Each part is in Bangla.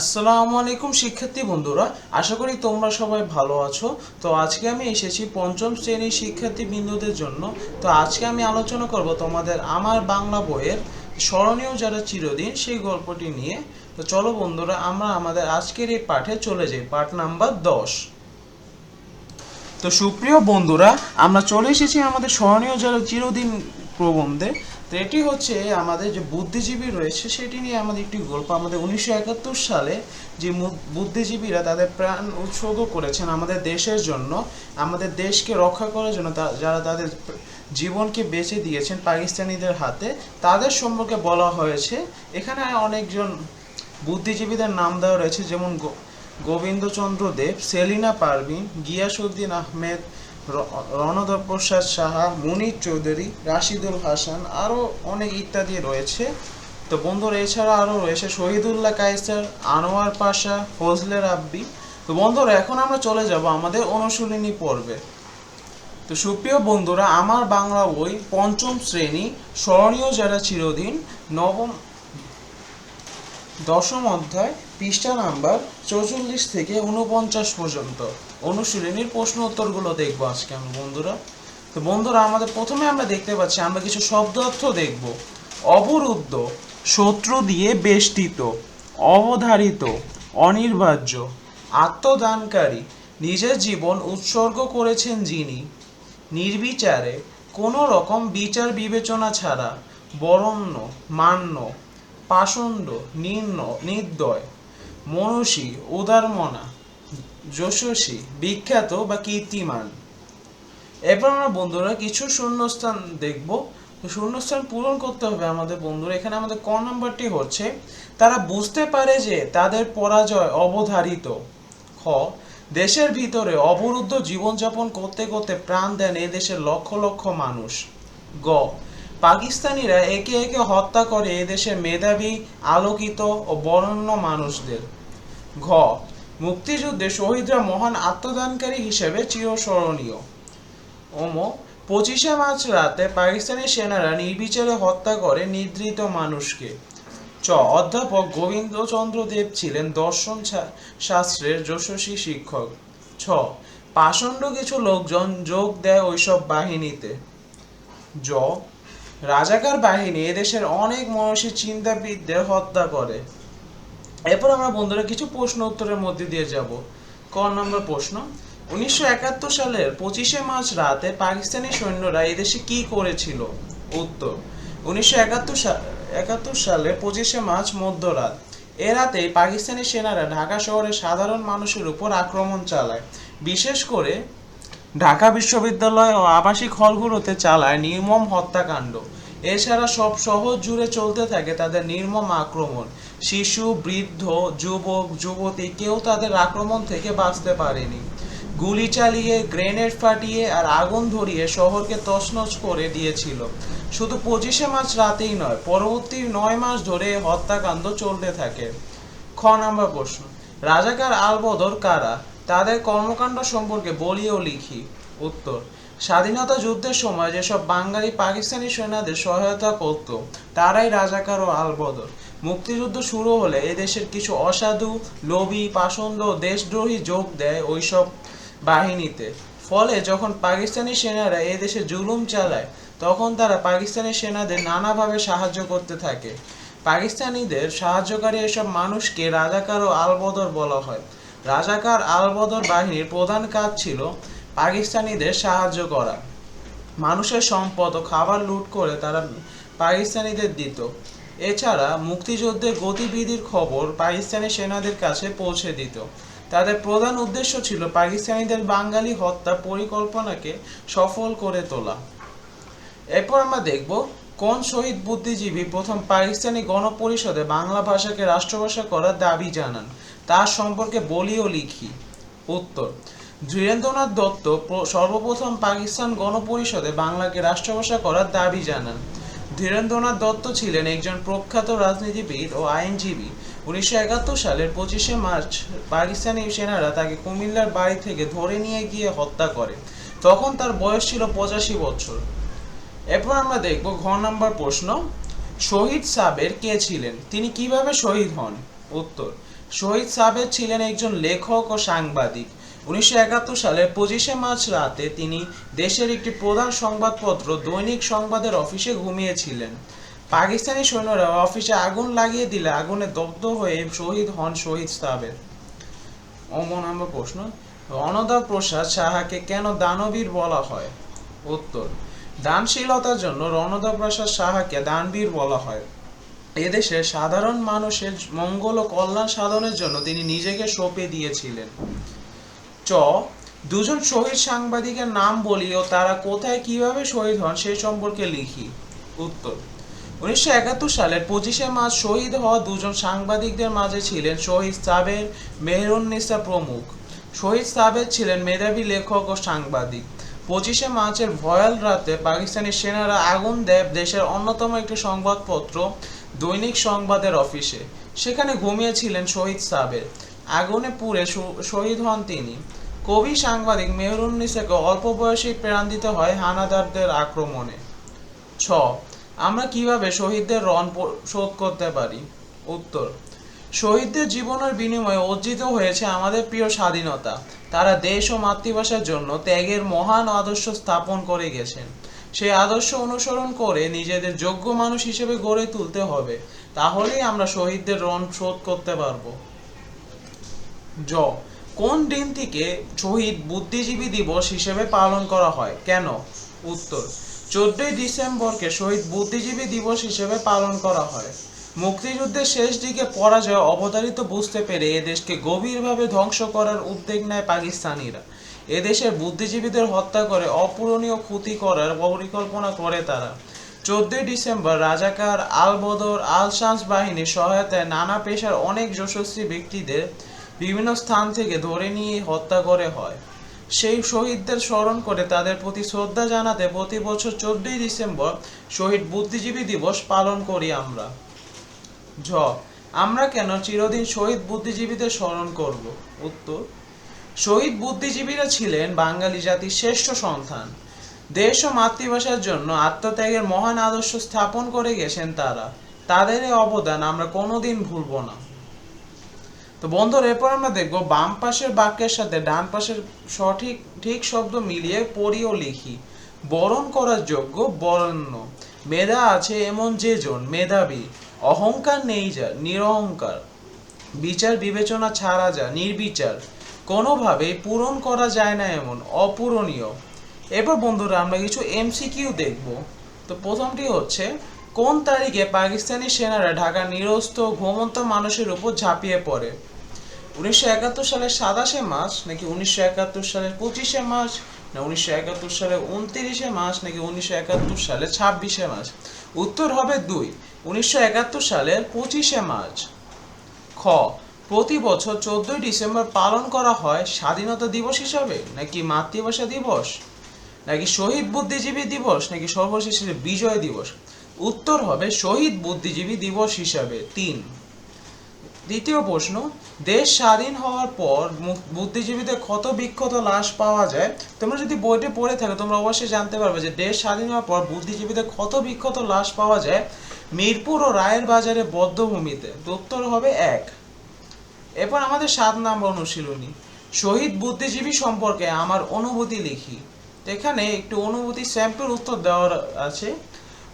আসসালামু আলাইকুম শিক্ষার্থী বন্ধুরা, আশা করি তোমরা সবাই ভালো আছো। তো আজকে আমি এসেছি পঞ্চম শ্রেণির শিক্ষার্থী বিন্দুদের জন্য। তো আজকে আমি আলোচনা করব তোমাদের আমার বাংলা বইয়ের স্মরণীয় যারা চিরদিন সেই গল্পটি নিয়ে। তো চলো বন্ধুরা, আমরা আমাদের আজকের এই পাঠে চলে যাই, পাঠ নাম্বার দশ। তো সুপ্রিয় বন্ধুরা, আমরা চলে এসেছি আমাদের স্মরণীয় যারা চিরদিন প্রবন্ধে। তো এটি হচ্ছে আমাদের যে বুদ্ধিজীবী রয়েছে, সেটি নিয়ে আমাদের একটি গল্প। আমাদের উনিশশো একাত্তর সালে যে বুদ্ধিজীবীরা তাদের প্রাণ উৎসর্গ করেছেন আমাদের দেশের জন্য, আমাদের দেশকে রক্ষা করার জন্য যারা তাদের জীবনকে বেঁচে দিয়েছেন পাকিস্তানিদের হাতে, তাদের সম্পর্কে বলা হয়েছে। এখানে অনেকজন বুদ্ধিজীবীদের নাম দেওয়া রয়েছে, যেমন গোবিন্দচন্দ্র দেব, সেলিনা পারভিন, গিয়াসউদ্দিন আহমেদ র- রণধর প্রসাদ সাহা, মুনির চৌধুরী, রাশিদুল হাসান আরও অনেক ইত্যাদি রয়েছে। তো বন্ধুরা, এছাড়া আরও রয়েছে শহীদুল্লাহ কায়সার, আনোয়ার পাশা, ফজলে রাব্বি। তো বন্ধুরা, এখন আমরা চলে যাব আমাদের অনুশীলনী পর্বে। তো সুপ্রিয় বন্ধুরা, আমার বাংলা বই পঞ্চম শ্রেণি, স্মরণীয় যারা চিরদিন, নবম দশম অধ্যায়, পৃষ্ঠা নাম্বার চৌচল্লিশ থেকে উনপঞ্চাশ পর্যন্ত। অনুশীলনীর প্রশ্ন উত্তরগুলো দেখব আজকে আমি, বন্ধুরা। তো বন্ধুরা, আমাদের প্রথমে আমরা দেখতে পাচ্ছি, আমরা কিছু শব্দ অর্থ দেখব। অবরুদ্ধ, শত্রু দিয়ে বেষ্টিত, অবধারিত, অনির্বাহ্য, আত্মদানকারী, নিজের জীবন উৎসর্গ করেছেন যিনি। নির্বিচারে কোনো রকম বিচার বিবেচনা ছাড়া বরণ্য, মান্য পাষণ্ড নির্ণ নির্দয়, মনসী, উদারমনা, যশস্বী, বিখ্যাত বা কীর্তিমান। এরপর আমরা বন্ধুরা কিছু শূন্যস্থান দেখব। শূন্যস্থান পূরণ করতে হবে আমাদের বন্ধুরা। এখানে আমাদের ক নম্বরটি হচ্ছে, তারা বুঝতে পারে যে তাদের পরাজয় অবধারিত। খ, দেশের ভিতরে অবরুদ্ধ জীবনযাপন করতে করতে প্রাণ দেন এ দেশের লক্ষ লক্ষ মানুষ। গ পাকিস্তানিরা একে একে হত্যা করে এদেশের মেধাবী, আলোকিত ও বরেণ্য মানুষদের। ঘ, মুক্তিযুদ্ধে শহীদরা মহান আত্মদানকারী হিসেবে চিরস্মরণীয়। ওম, পঁচিশে মার্চ রাতে পাকিস্তানি সেনারা নির্বিচারে হত্যা করে নিদ্রিত মানুষকে। চ, অধ্যাপক গোবিন্দচন্দ্র দেব ছিলেন দর্শন শাস্ত্রের যশস্বী শিক্ষক। ছ, পাষণ্ড কিছু লোকজন যোগ দেয় ওইসব বাহিনীতে। জ রাজাকার বাহিনী এদেশের অনেক মানুষের চিন্তাবিদদের হত্যা করে। এরপর আমরা বন্ধুরা কিছু প্রশ্ন উত্তরের মধ্যে দিয়ে যাব। ক নম্বর প্রশ্ন, উনিশশো একাত্তর সালের পঁচিশে মার্চ রাতে পাকিস্তানি সৈন্যরা এদেশে কি করেছিল? উত্তর, উনিশশো একাত্তর একাত্তর সালে পঁচিশে মার্চ মধ্যরাত, এ রাতে পাকিস্তানি সেনারা ঢাকা শহরে সাধারণ মানুষের উপর আক্রমণ চালায়। বিশেষ করে ঢাকা বিশ্ববিদ্যালয় ও আবাসিক হলগুলোতে চালায় নির্মম হত্যাকাণ্ড। এছাড়া সব শহর জুড়ে চলতে থাকে তাদের নির্মম আক্রমণ। শিশু, বৃদ্ধ, যুবক, যুবতী কেউ তাদের আক্রমণ থেকে বাঁচতে পারেনি। গুলি চালিয়ে, গ্রেনেড ফাটিয়ে আর আগুন ধরিয়ে শহরকে তছনছ করে দিয়েছিল। শুধু পঁচিশে মার্চ রাতেই নয়, পরবর্তী নয় মাস ধরে হত্যাকাণ্ড চলতে থাকে। খ নাম্বার প্রশ্ন, রাজাকার আলবদর কারা? তাদের কর্মকাণ্ড সম্পর্কে বলি ও লিখি। উত্তর, স্বাধীনতা যুদ্ধের সময় যেসব বাঙালি পাকিস্তানি সেনাদের সহায়তা করত, তারাই রাজাকার ও আলবদর। মুক্তিযুদ্ধ শুরু হলে এদেশের কিছু অসাধু, লোভী, পাষণ্ড দেশদ্রোহী যোগ দেয় ওইসব বাহিনীতে। ফলে যখন পাকিস্তানি সেনারা এদেশে জুলুম চালায়, তখন তারা পাকিস্তানি সেনাদের নানাভাবে সাহায্য করতে থাকে। পাকিস্তানিদের সাহায্যকারী এসব মানুষকে রাজাকার ও আলবদর বলা হয়। রাজাকার আলবদর বাহিনীর প্রধান কাজ ছিল পাকিস্তানিদের সাহায্য করা। মানুষের সম্পদ ও খাবার লুট করে তারা পাকিস্তানিদের দিত। এছাড়া মুক্তিযুদ্ধের গতিবিধির খবর পাকিস্তানি সেনাদের কাছে পৌঁছে দিত। তাদের প্রধান উদ্দেশ্য ছিল পাকিস্তানিদের বাঙালি হত্যা পরিকল্পনাকে সফল করে তোলা। এরপর আমরা দেখব কোন শহীদ বুদ্ধিজীবী প্রথম পাকিস্তানি গণপরিষদে বাংলা ভাষাকে রাষ্ট্রভাষা করার দাবি জানান। তার সম্পর্কে বলি ও লিখি। উত্তর ধীরেন্দ্রনাথ দত্ত সর্বপ্রথম পাকিস্তান গণপরিষদে বাংলাকে রাষ্ট্রভাষা করার দাবি জানান। ধীরেন্দ্রনাথ দত্ত ছিলেন একজন প্রখ্যাত রাজনীতিবিদ ও আইনজীবী। উনিশশো একাত্তর সালের পঁচিশে মার্চ পাকিস্তানি সেনারা তাকে কুমিল্লার বাড়ি থেকে ধরে নিয়ে গিয়ে হত্যা করে। তখন তার বয়স ছিল পঁচাশি বছর। এরপর আমরা দেখব ঘ নম্বর প্রশ্ন, শহীদ সাবের কে ছিলেন? তিনি কীভাবে শহীদ হন? উত্তর শহীদ সাবের ছিলেন একজন লেখক ও সাংবাদিক। উনিশশো একাত্তর সালের পঁচিশে মার্চ রাতে তিনি দেশের একটি প্রধান সংবাদপত্র দৈনিক সংবাদের অফিসে ঘুমিয়েছিলেন। পাকিস্তানি সৈন্যরা অফিসে আগুন লাগিয়ে দিলে আগুনে দগ্ধ হয়ে শহীদ হন শহীদ সাবের অমন নম্বর প্রশ্ন অনদা প্রসাদ সাহাকে কেন দানবীর বলা হয়? উত্তর, দানশীলতার জন্য রণদা প্রসাদ সাহাকে দানবীর বলা হয়। এদেশের সাধারণ মানুষের মঙ্গল ও কল্যাণ সাধনের জন্য তিনি নিজেকে সঁপে দিয়েছিলেন। চ, দুজন শহীদ সাংবাদিকের নাম বলি ও তারা কোথায় কীভাবে শহীদ হন সে সম্পর্কে লিখি। উত্তর, উনিশশো একাত্তর সালের পঁচিশে মার্চ শহীদ হওয়া দুজন সাংবাদিকদের মাঝে ছিলেন শহীদ সাবের মেহরুন্নিসা প্রমুখ। শহীদ সাবের ছিলেন মেধাবী লেখক ও সাংবাদিক। পঁচিশে মার্চের ভয়াল রাতে পাকিস্তানি সেনারা আগুন দেয় দেশের অন্যতম একটি সংবাদপত্র দৈনিক সংবাদের অফিসে। সেখানে ঘুমিয়েছিলেন শহীদ সাবের। আগুনে পুড়ে শহীদ হন তিনি। কবি সাংবাদিক মেহরুন্নিসাকে অল্প বয়সেই প্রাণ দিতে হয় হানাদারদের আক্রমণে। ছ, আমরা কীভাবে শহীদদের রণ শোধ করতে পারি? উত্তর, শহীদদের জীবনের বিনিময়ে অর্জিত হয়েছে আমাদের প্রিয় স্বাধীনতা। তারা দেশ ও মাতৃভাষার জন্য ত্যাগের মহান আদর্শ স্থাপন করে গেছেন। সেই আদর্শ অনুসরণ করে নিজেদের যোগ্য মানুষ হিসেবে গড়ে তুলতে হবে। তাহলেই আমরা শহীদদের রণ শোধ করতে পারব। জ। কোন দিনটিকে শহীদ বুদ্ধিজীবী দিবস হিসেবে পালন করা হয়? কেন? উত্তর। চোদ্দই ডিসেম্বরকে শহীদ বুদ্ধিজীবী দিবস হিসেবে পালন করা হয়। মুক্তিযুদ্ধের শেষ দিকে পরাজয় অবতারিত বুঝতে পেরে এদেশকে গভীরভাবে ধ্বংস করার উদ্যোগ নেয় পাকিস্তানিরা। এদেশের বুদ্ধিজীবীদের হত্যা করে অপূরণীয় ক্ষতি করার পরিকল্পনা করে তারা। চোদ্দই ডিসেম্বর রাজাকার আল বদর আল শামস বাহিনীর সহায়তায় নানা পেশার অনেক যশস্বী ব্যক্তিদের বিভিন্ন স্থান থেকে ধরে নিয়ে হত্যা করে হয়। সেই শহীদদের স্মরণ করে তাদের প্রতি শ্রদ্ধা জানাতে প্রতি বছর চোদ্দই ডিসেম্বর শহীদ বুদ্ধিজীবী দিবস পালন করি আমরা। ঝ, আমরা কেন চিরদিন শহীদ বুদ্ধিজীবীদের স্মরণ করব? উত্তর শহীদ বুদ্ধিজীবীরা ছিলেন বাঙালি জাতির শ্রেষ্ঠ সন্তান। দেশ ও মাতৃভাষার জন্য আত্মত্যাগের মহান আদর্শ স্থাপন করে গেছেন তারা। তাদের এই অবদান আমরা কোনোদিন ভুলব না। তো বন্ধুরা, এরপর আমরা দেখব বাম পাশের বাক্যের সাথে ডান পাশের সঠিক, ঠিক শব্দ মিলিয়ে পড়ি ও লিখি। বরণ করার যোগ্য বরণ্য। মেধা আছে এমন যে জন মেধাবী। অহংকার নেই যা নিরহংকার। বিচার বিবেচনা ছাড়া যা, নির্বিচার। কোনোভাবেই পূরণ করা যায় না এমন অপূরণীয়। এবার বন্ধুরা, আমরা কিছু এমসিকিউ দেখব। তো প্রথমটি হচ্ছে, কোন তারিখে পাকিস্তানি সেনারা ঢাকার নিরস্ত ঘুমন্ত মানুষের উপর ঝাঁপিয়ে পড়ে? উনিশশো একাত্তর সালের সাতাশে মার্চ নাকি উনিশশো একাত্তর সালের পঁচিশে মার্চ না উনিশশো একাত্তর সালের উনত্রিশে মার্চ নাকি উনিশশো একাত্তর সালের ছাব্বিশে মার্চ? উত্তর হবে দুই, উনিশশো একাত্তর সালের পঁচিশে মার্চ। খ প্রতি বছর চোদ্দই ডিসেম্বর পালন করা হয় স্বাধীনতা দিবস হিসাবে? নাকি মাতৃভাষা দিবস? নাকি শহীদ বুদ্ধিজীবী দিবস? নাকি সর্বশেষে বিজয় দিবস? উত্তর হবে শহীদ বুদ্ধিজীবী দিবস হিসাবে। তিন। দ্বিতীয় প্রশ্ন, দেশ স্বাধীন হওয়ার পর বুদ্ধিজীবীদের ক্ষত বিক্ষত লাশ পাওয়া যায়? তোমরা যদি বইটি পড়ে থাকো, তোমরা অবশ্যই জানতে পারবে যে দেশ স্বাধীন হওয়ার পর বুদ্ধিজীবীদের ক্ষত বিক্ষত লাশ পাওয়া যায় মিরপুর ও রায়ের বাজারে বদ্ধভূমিতে। উত্তর হবে এক। এরপর আমাদের সাত নম্বর অনুশীলনী। শহীদ বুদ্ধিজীবী সম্পর্কে আমার অনুভূতি লিখি। এখানে একটু অনুভূতি স্যাম্পল উত্তর দেওয়ার আছে।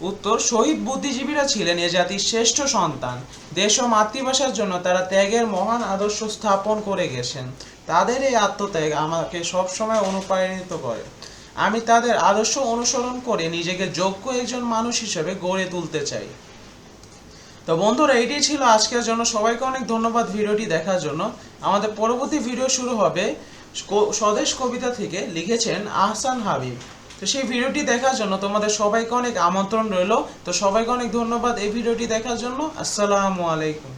উত্তর, শহীদ বুদ্ধিজীবীরা ছিলেন এ জাতির শ্রেষ্ঠ সন্তান। দেশ ও মাতৃভাষার জন্য তারা ত্যাগের মহান আদর্শ স্থাপন করে গেছেন। তাদের এই আত্মত্যাগ আমাকে সবসময় অনুপ্রাণিত করে। আমি তাদের আদর্শ অনুসরণ করে নিজেকে যোগ্য একজন মানুষ হিসেবে গড়ে তুলতে চাই। তো বন্ধুরা এটি ছিল আজকের জন্য। সবাইকে অনেক ধন্যবাদ ভিডিওটি দেখার জন্য। আমাদের পরবর্তী ভিডিও শুরু হবে স্বদেশ কবিতা থেকে, লিখেছেন আহসান হাবিব। তো সেই ভিডিওটি দেখার জন্য তোমাদের সবাইকে অনেক আমন্ত্রণ রইল। তো সবাইকে অনেক ধন্যবাদ এই ভিডিওটি দেখার জন্য। আসসালামু আলাইকুম।